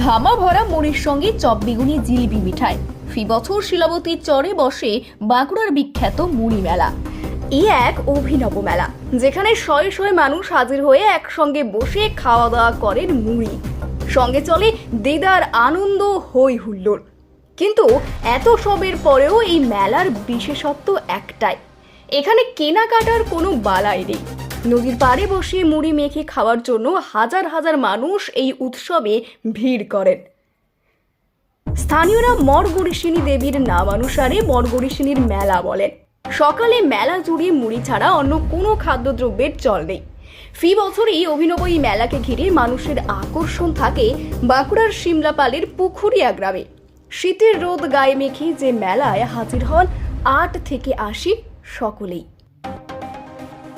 ধামা ভরা মুড়ির সঙ্গে চপ বেগুনি জিলিপি মিঠাই। ফি বছর শিলাবতীর চরে বসে বাঁকুড়ার বিখ্যাত মুড়ি মেলা। এই এক অভিনব মেলা, যেখানে শয়ে শয়ে মানুষ হাজির হয়ে একসঙ্গে বসে খাওয়া দাওয়া করেন মুড়ি। সঙ্গে চলে দেদার আনন্দ হই হুল্লোড়। কিন্তু এত সবের পরেও এই মেলার বিশেষত্ব একটাই, এখানে কেনাকাটার কোনো বালাই নেই। নদীর পাড়ে বসে মুড়ি মেখে খাওয়ার জন্য হাজার হাজার মানুষ এই উৎসবে ভিড় করেন। স্থানীয়রা মরগরিসিনী দেবীর নামানুসারে মরগরিসিনীর মেলা বলেন। সকালে মেলা জুড়ে মুড়ি ছাড়া অন্য কোনো খাদ্যদ্রব্যের চল নেই। ফি বছরই অভিনব এই মেলাকে ঘিরে মানুষের আকর্ষণ থাকে বাঁকুড়ার সিমলাপালের পুখুরিয়া গ্রামে। শীতের রোদ গায়ে মেখে যে মেলায় হাজির হন আট থেকে আশি সকলেই।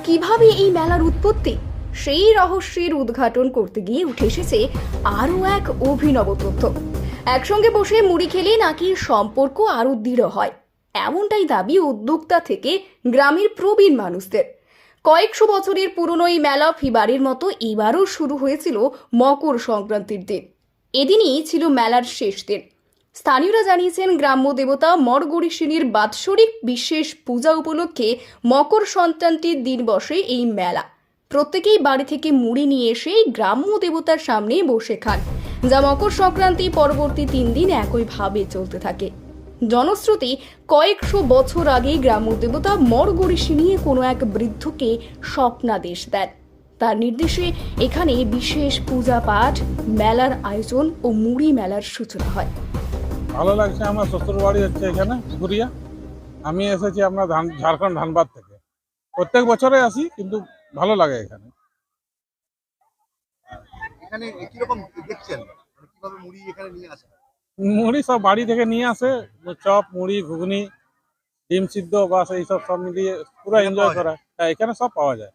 কীভাবে এই মেলার উৎপত্তি? সেই রহস্যের উদ্ঘাটন করতে গিয়ে উঠে এসেছে আরও এক অভিনব তথ্য। একসঙ্গে বসে মুড়ি খেলে নাকি সম্পর্ক আরও দৃঢ় হয়। এমনটাই দাবি উদ্যোক্তা থেকে গ্রামের প্রবীণ মানুষদের। কয়েকশো বছরের পুরনো এই মেলা ফিবারের মতো এবারও শুরু হয়েছিল মকর সংক্রান্তির দিন। এদিনই ছিল মেলার শেষ দিন। স্থানীয়রা জানিয়েছেন গ্রাম্য দেবতা মরগরিসিনীর বাৎসরিক বিশেষ পূজা উপলক্ষে মকর সংক্রান্তির দিন বসে এই মেলা। প্রত্যেকেই বাড়ি থেকে মুড়ি নিয়ে এসে গ্রাম্য দেবতার সামনে বসে খান, যা মকর সংক্রান্তি পরবর্তী তিন দিন একইভাবে চলতে থাকে। জনশ্রুতি, কয়েকশো বছর আগে গ্রাম্য দেবতা মরগরিসি নিয়ে কোনো এক বৃদ্ধকে স্বপ্নাদেশ দেন। তার নির্দেশে এখানে বিশেষ পূজা পাঠ মেলার আয়োজন ও মুড়ি মেলার সূচনা হয়। ভালো লাগছে আমার শ্বশুর বাড়ি হচ্ছে এখানে পুকুরিয়া আমি এসেছি আপনার ধান ঝাড়খণ্ড ধানবাদ থেকে। প্রত্যেক বছরে আসি কিন্তু ভালো লাগে এখানে। এখানে কীরকম দেখছেন? মানে কীভাবে মুড়ি এখানে নিয়ে আসে? মুড়ি সব বাড়ি থেকে নিয়ে আসে চপ মুড়ি ঘুগনি ডিম সিদ্ধ বাস এইসব সব মিলিয়ে পুরো এনজয় করা। হ্যাঁ এখানে সব পাওয়া যায়।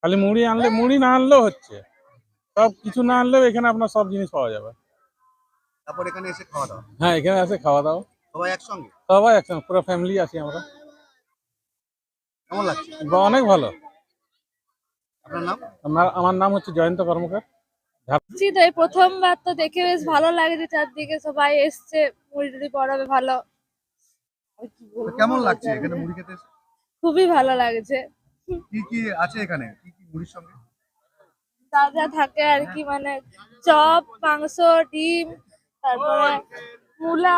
খালি মুড়ি আনলে মুড়ি না আনলেও হচ্ছে। সব কিছু না আনলেও এখানে আপনার সব জিনিস পাওয়া যাবে। তারপর এখানে এসে খাওয়া দাওয়া। হ্যাঁ এখানে খাওয়া দাওয়া। সবাই একসঙ্গে? সবাই একসঙ্গে পুরো ফ্যামিলি আছি আমরা। কেমন লাগছে? অনেক ভালো। আপনার নাম? আমার আমার নাম হচ্ছে জয়ন্ত কর্মকার। জি তো এই প্রথমবার তো দেখে বেশ ভালো লাগছে চারদিকে সবাই এসছে। মুড়ি টুড়ি পড়াবে ভালো। কেমন লাগছে এখানে মুড়ি খেতে? খুবই ভালো লাগছে। কি কি আছে এখানে? কি কি মুড়ির সঙ্গে? যা যা থাকে আর কি মানে চপ মাংস ডিম তারপরে মূলা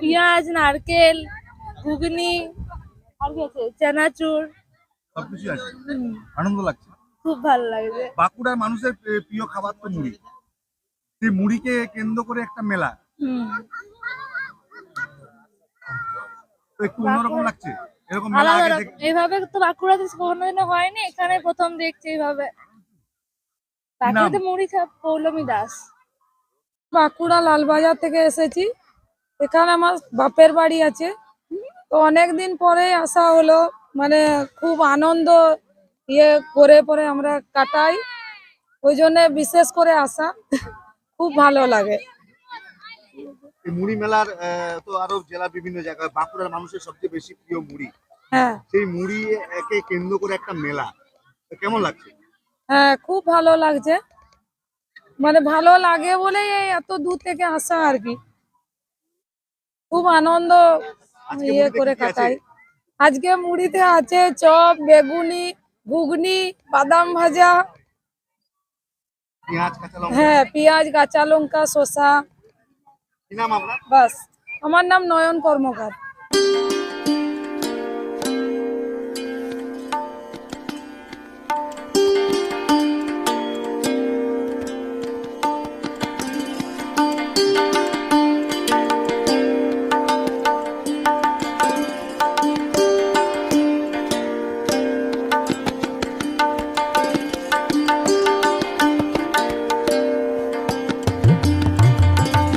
পেঁয়াজ নারকেল ঘুগনি আর কি আছে? চানাচুর। সবকিছু আছে। আনন্দ লাগছে। খুব ভালো লাগছে বাঁকুড়ার মানুষের প্রিয়- খাবার তো মুড়ি। সেই মুড়িকে কেন্দ্র করে একটা মেলা। হুম। তো একটু অন্যরকম লাগছে? এরকম মেলা আলাদা এইভাবে তো বাঁকুড়াতে কোনোদিনও হয়নি। এখানে প্রথম দেখছি এইভাবে বাঁকুড়াতে মুড়ি খা পৌলমী দাস। বাঁকুড়া লালবাজার থেকে এসেছি। এখানে আমার বাপের বাড়ি আছে। তো অনেক দিন পরে আসা হলো। মানে খুব আনন্দ ইয়ে করে পরে আমরা কাটাই। ওই জন্য বিশেষ করে আসা। খুব ভালো লাগে। এই মুড়ি মেলার তো আরও জেলা বিভিন্ন জায়গায় বাঁকুড়ার মানুষের সবচেয়ে বেশি প্রিয় মুড়ি। হ্যাঁ। সেই মুড়ি একে কেন্দ্র করে একটা মেলা। কেমন লাগছে? হ্যাঁ খুব ভালো লাগছে। মানে ভালো লাগে বলেই এত দূর থেকে আসা আর কি। খুব আনন্দ ইয়ে করে? কাটাই। আজকে মুড়িতে আছে চপ বেগুনি ঘুগনি বাদাম ভাজা। হ্যাঁ পেঁয়াজ কাঁচা লঙ্কা শসা। বাস। আমার নাম নয়ন কর্মকার।